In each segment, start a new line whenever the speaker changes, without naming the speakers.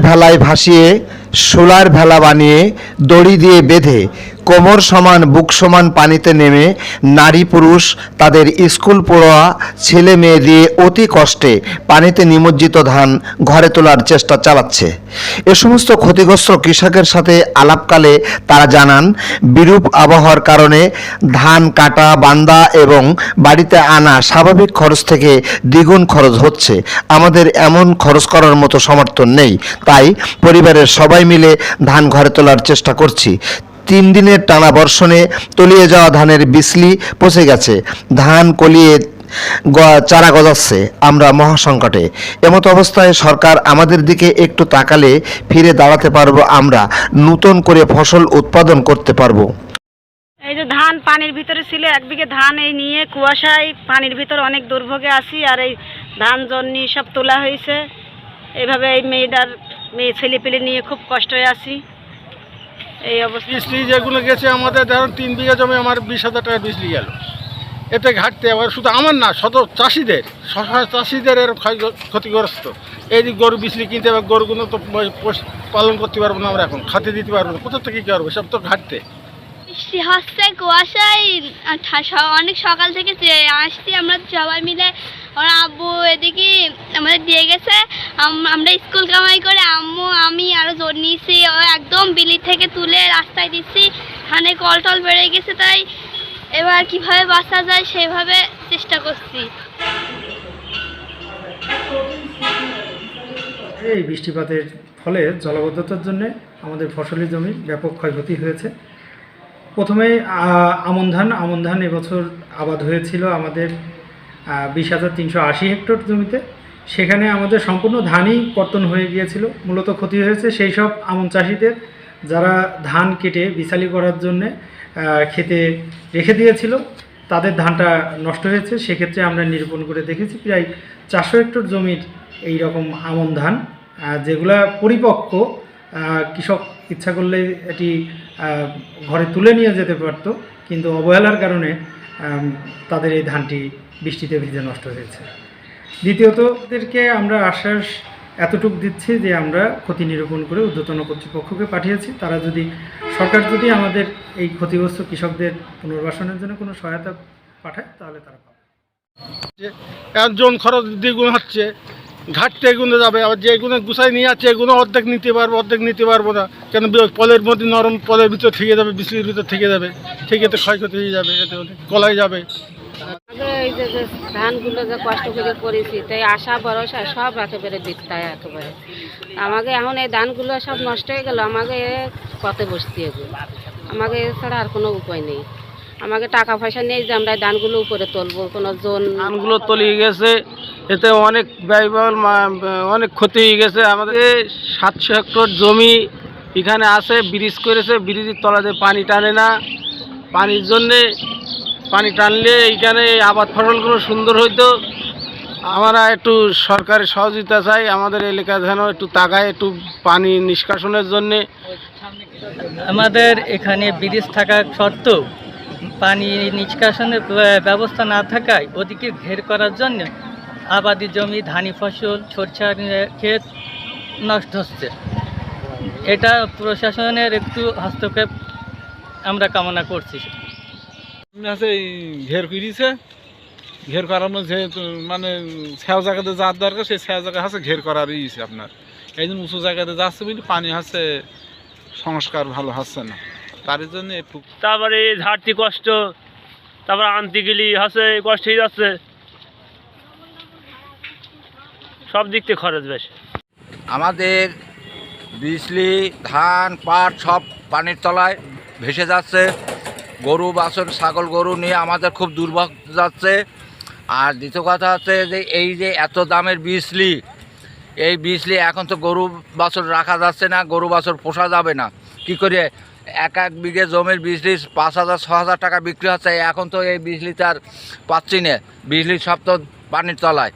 ভেলায় ভাসিয়ে শোলার ভেলা বানিয়ে দড়ি দিয়ে বেঁধে কোমর সমান, বুক সমান পানিতে নেমে নারী পুরুষ তাদের স্কুল পড়োয়া ছেলে মেয়ে দিয়ে অতি কষ্টে পানিতে নিমজ্জিত ধান ঘরে তোলার চেষ্টা চালাচ্ছে। এ সমস্ত ক্ষতিগ্রস্ত কৃষকের সাথে আলাপকালে তারা জানান, বিরূপ আবহাওয়ার কারণে ধান কাটা, বান্দা এবং বাড়িতে আনা স্বাভাবিক খরচ থেকে দ্বিগুণ খরচ হচ্ছে। আমাদের এমন খরচ করার মতো সমর্থন নেই। তাই পরিবারের সবাই মিলে ধান ঘরে তোলার চেষ্টা করছি। তিন দিনের টানা বর্ষণে তলিয়ে যাওয়া ধানের বিসলি পচে গেছে। ধান কলিয়ে চারা গজাচ্ছে আমরা মহাসংকটে। এমতো অবস্থায় সরকার আমাদের দিকে একটু তাকালে ফিরে দাঁড়াতে পারব আমরা, নূতন করে ফসল উৎপাদন করতে পারব।
এই যে ধান পানির ভিতরে ছিল, এক বিঘে ধান এই নিয়ে কুয়াশায় পানির ভিতরে অনেক দুর্ভোগে আছি, আর এই ধান জন্নি সব তোলা হয়েছে। এইভাবে এই মেয়েটার, মেয়ে ছেলে পেলে নিয়ে খুব কষ্ট হয়ে আছি। এই অবস্থা।
বিজলি যেগুলো গেছে আমাদের ধরুন তিন বিঘা জমি আমার বিশ হাজার টাকা বিজলি গেল। এতে ঘাটতে আবার শুধু আমার না শত চাষিদের শশা চাষিদের এর ক্ষতিগ্রস্ত। এই যে গরু বিজলি কিনতে হবে, গরুগুলো তো পালন করতে পারব না আমরা এখন, খাতে দিতে পারব না। কোথা থেকে কী করব? সব তো ঘাটতে।
বৃষ্টি হচ্ছে কুয়াশায়। অনেক সকাল থেকে আসছি, আমরা সবাই মিলে আমার আব্বু এদিকে আমাদের দিয়ে গেছে। আমরা স্কুল কামাই করে আম্মু, আমি আরও জোর নিয়েছি। একদম বিলি থেকে তুলে রাস্তায় দিচ্ছি। ধানে কল টল বেড়ে গেছে তাই। এবার কীভাবে বাঁচা যায় সেভাবে চেষ্টা করছি।
এই বৃষ্টিপাতের ফলে জলাবদ্ধতার জন্য আমাদের ফসলি জমি ব্যাপক ক্ষয়ক্ষতি হয়েছে। প্রথমে আমন ধান আমন ধান এবছর আবাদ হয়েছিল আমাদের বিশ হাজার তিনশো আশি হেক্টর জমিতে। সেখানে আমাদের সম্পূর্ণ ধানই কর্তন হয়ে গিয়েছিল, মূলত ক্ষতি হয়েছে সেই সব আমন চাষিদের যারা ধান কেটে বিশালি করার জন্যে খেতে রেখে দিয়েছিল। তাদের ধানটা নষ্ট হয়েছে, সেক্ষেত্রে আমরা নিরূপণ করে দেখেছি প্রায় চারশো হেক্টর জমির এই রকম আমন ধান যেগুলা পরিপক্ক কৃষক ইচ্ছা করলে এটি ঘরে তুলে নিয়ে যেতে পারত, কিন্তু অবহেলার কারণে তাদের এই ধানটি বৃষ্টিতে ভিজে নষ্ট হয়েছে। দ্বিতীয়ত এদেরকে আমরা আশ্বাস এতটুকু দিচ্ছি যে আমরা ক্ষতি নিরূপণ করে ঊর্ধ্বতন কর্তৃপক্ষকে পাঠিয়েছি। তারা যদি, সরকার যদি আমাদের এই ক্ষতিগ্রস্ত কৃষকদের পুনর্বাসনের জন্য কোনো সহায়তা পাঠায়, তাহলে তারা পাবে।
একজন খরচ দ্বিগুণ হচ্ছে ঘাটতে এগুলো যাবে আবার যে এগুলো গুছাই নিয়ে যাচ্ছে এগুলো অর্ধেক নিতে পারব অর্ধেক নিতে পারব না। কেন পলের মধ্যে নরম পলের ভিতর থেকে যাবে বিজলির ভিতর থেকে যাবে থেকে এতে ক্ষয়ক্ষতি হয়ে যাবে এতে কলাই যাবে।
এই যে যে ধানগুলো যে কষ্ট করে করেছি তাই আশা ভরসা সব একেবারে বৃত্তায় একেবারে। আমাকে এখন এই ধানগুলো সব নষ্ট হয়ে গেল আমাকে পথে বসতে হবে। আমাকে এছাড়া আর কোনো উপায় নেই। আমাকে টাকা পয়সা নেই যে আমরা এই ধানগুলো উপরে তুলবো কোনো জোন
ধানগুলো তলিয়ে গেছে এতে অনেক ব্যয়বহুল অনেক ক্ষতি হয়ে গেছে। আমাদের সাতশো হেক্টর জমি এখানে আছে, ব্রিজ করেছে, ব্রিজের তলাতে পানি টানে না। পানির জন্যে পানি টানলে এইখানে আবাদ ফসলগুলো সুন্দর হইতো। আমরা একটু সরকারের সহযোগিতা চাই, আমাদের এলাকা যেন একটু তাকায়, একটু পানি নিষ্কাশনের জন্যে।
আমাদের এখানে ব্রিজ থাকা সত্ত্বেও পানি নিষ্কাশনের ব্যবস্থা না থাকায় ওদিকে ঘের করার জন্য আবাদি জমি ধানি ফসল সরষার ক্ষেত নষ্ট হচ্ছে। এটা প্রশাসনের একটু হস্তক্ষেপ আমরা কামনা করছি।
আছে ঘের করিছে ঘের করানো যেহেতু মানে ছ্যাও জায়গাতে যাওয়ার দরকার সেই ছ্যাও জায়গা আছে ঘের করার ইয়েছে আপনার। এই জন্য উঁচু জায়গাতে যাচ্ছে বলে পানি হচ্ছে সংস্কার ভালো হচ্ছে না। তার জন্য একটু
তারপরে ঝাড়তি কষ্ট তারপরে আনতে গেলি হচ্ছে কষ্ট হয়ে যাচ্ছে। সব দিক থেকে খরচ বেশি।
আমাদের বিজলি, ধান, পাট সব পানির তলায় ভেসে যাচ্ছে। গরু, বাছর, ছাগল, গরু নিয়ে আমাদের খুব দুর্ভোগ যাচ্ছে। আর দ্বিতীয় কথা হচ্ছে যে, এই যে এত দামের বিজলি, এই বিজলি এখন তো গরু, বাছর রাখা যাচ্ছে না, গরু, বাছর পোষা যাবে না। কি করে এক এক বিঘে জমির বিজলি পাঁচ হাজার, ছ হাজার টাকা বিক্রি হচ্ছে, এখন তো এই বিজলি তার পাচ্ছি না। বিজলি সব তো পানির তলায়।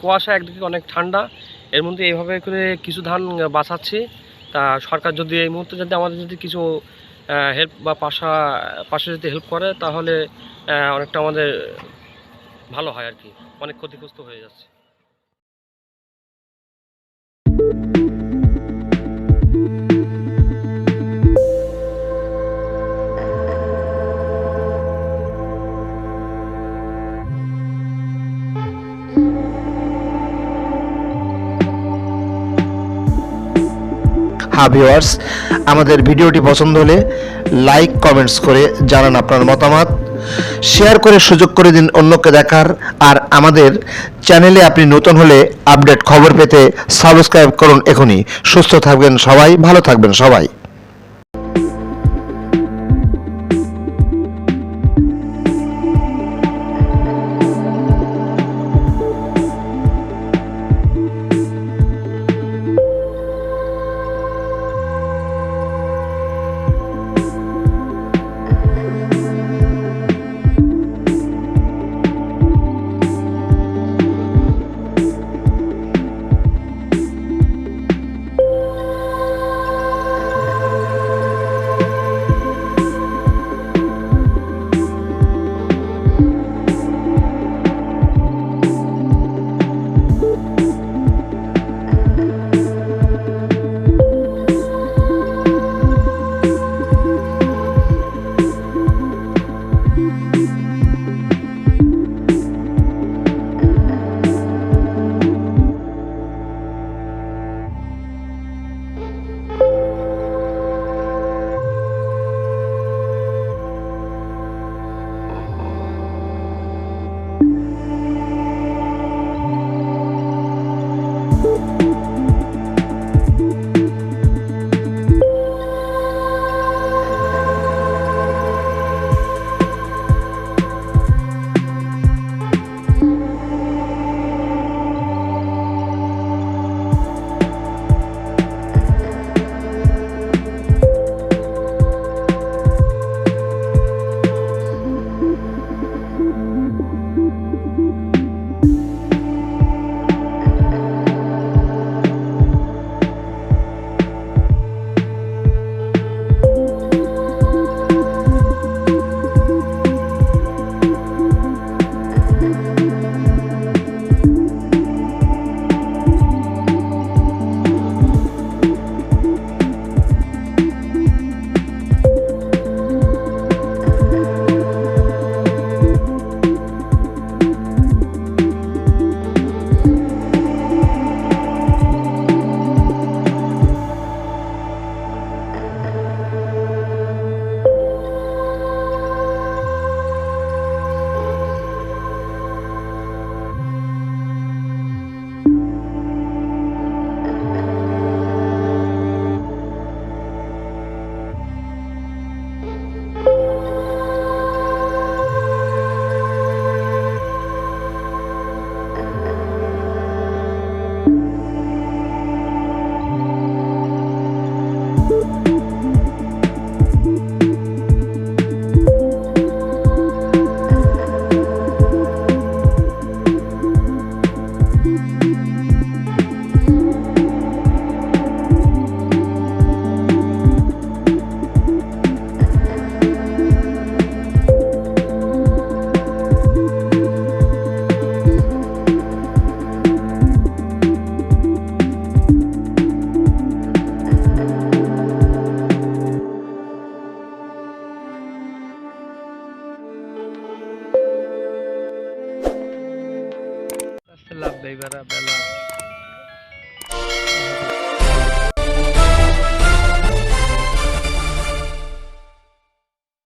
কুয়াশা একদিকে অনেক ঠান্ডা, এর মধ্যে এইভাবে করে কিছু ধান বাঁচাচ্ছি। তা সরকার যদি এই মুহূর্তে যদি আমাদের যদি কিছু হেল্প বা পাশা, পাশে যদি হেল্প করে, তাহলে অনেকটা আমাদের ভালো হয় আর কি। অনেক ক্ষতিগ্রস্ত হয়ে যাচ্ছে।
হ্যাঁ ভিউয়ার্স, আমাদের ভিডিওটি পছন্দ হলে লাইক, কমেন্টস করে জানান আপনার মতামত। শেয়ার করে সুযোগ করে দিন অন্যকে দেখার। আর আমাদের চ্যানেলে আপনি নতুন হলে আপডেট খবর পেতে সাবস্ক্রাইব করুন এখনই। সুস্থ থাকবেন সবাই, ভালো থাকবেন সবাই।